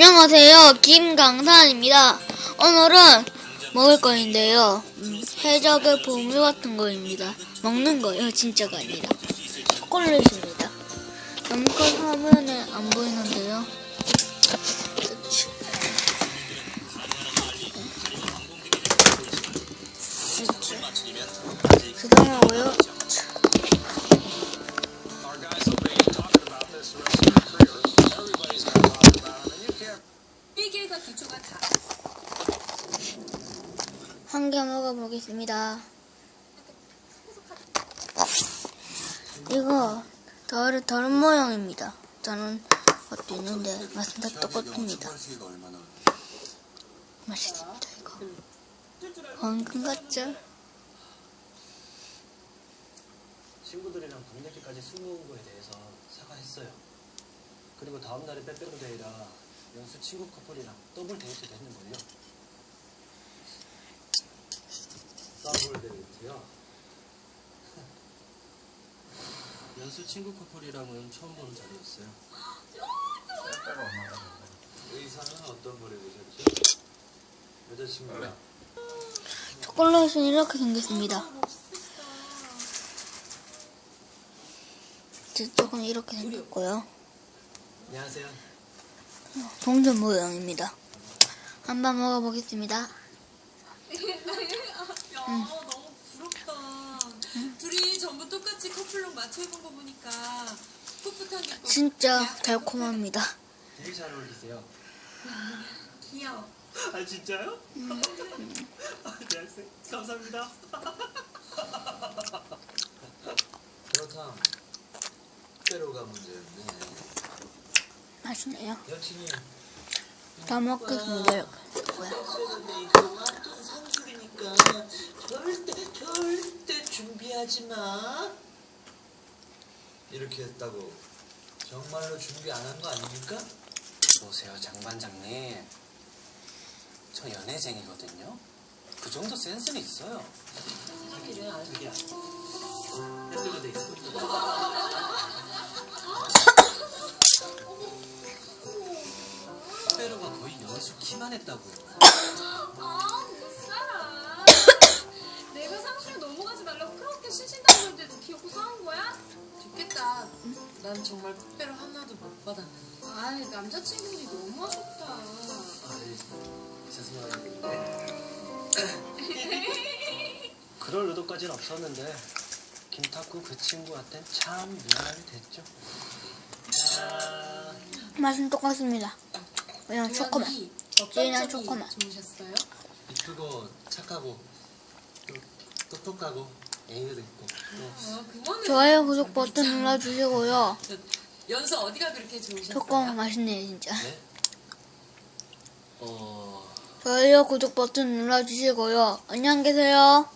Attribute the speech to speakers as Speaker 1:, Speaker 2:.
Speaker 1: 안녕하세요. 김강산입니다. 오늘은 먹을 거인데요. 음, 해적의 보물 같은 거입니다. 먹는 거예요. 진짜가 아니라. 초콜릿입니다. 남컷 화면에 안 보이는데요. 수상하고요.
Speaker 2: 일기가 기초가 다
Speaker 1: 한 개 먹어보겠습니다. 이거 다른 다른 모양입니다. 저는 것도 있는데 맛은 다 똑같습니다. 맛있습니다 이거. 황금 같죠?
Speaker 3: 친구들이랑 밤늦게까지 술 먹은 거에 대해서 사과했어요. 그리고 다음 날에 빼빼로 데이라 연수 친구 커플이랑 더블 데이트도 했는걸요. 더블 데이트요? 연수 친구 커플이랑은 처음 보는 자리였어요. 의사는 어떤 걸 입으셨죠? 여자친구랑
Speaker 1: 초콜릿은 이렇게 생겼습니다. 저쪽은 이렇게 생겼고요.
Speaker 3: 안녕하세요.
Speaker 1: 동전 모양입니다. 한번 먹어보겠습니다.
Speaker 2: 야 너무 부럽다 둘이 전부 똑같이 커플룩 맞춰 입은 거 보니까 풋풋한 게
Speaker 1: 진짜 달콤합니다.
Speaker 3: 되게 잘 어울리세요.
Speaker 2: 귀여워
Speaker 3: 아 진짜요? 아, 네, 학생 감사합니다.
Speaker 4: 그렇다. 빼로가 문제였네.
Speaker 1: 맛있네요. 다 먹겠습니다. 뭐야?
Speaker 4: 절대 절대 준비하지 마. 이렇게 했다고 정말로 준비 안 한 거 아닙니까?
Speaker 3: 보세요 장반장님. 저 연애쟁이거든요. 그 정도 센스는 있어요. 게 아니고. 빼빼로 돼 있어. 연수 키만 했다고요.
Speaker 2: 아 못 살아 내가 상수를 넘어가지 말라고 그렇게 신신당부인데도 귀엽고 싸운 거야? 좋겠다 난 정말 빼빼로 하나도 못 받았네 아이 남자친구분이 너무 하셨다
Speaker 3: 아, 네. 죄송합니다. 그럴 의도까지는 없었는데 김탁구 그 친구한텐 참 미안하게 됐죠. 자,
Speaker 1: 맛은 똑같습니다. 그냥 초코맛. 진한 초코맛.
Speaker 2: 좋으셨어요?
Speaker 4: 이쁘고 착하고 또 똑똑하고 애교도 있고
Speaker 2: 또아 그만해
Speaker 1: 좋아요, 구독 버튼 눌러주시고요.
Speaker 2: 연수 어디가 그렇게 좋으셨어요?
Speaker 1: 초코 맛있네요, 진짜.
Speaker 3: 네? 어,
Speaker 1: 좋아요, 구독 버튼 눌러주시고요. 안녕히 계세요.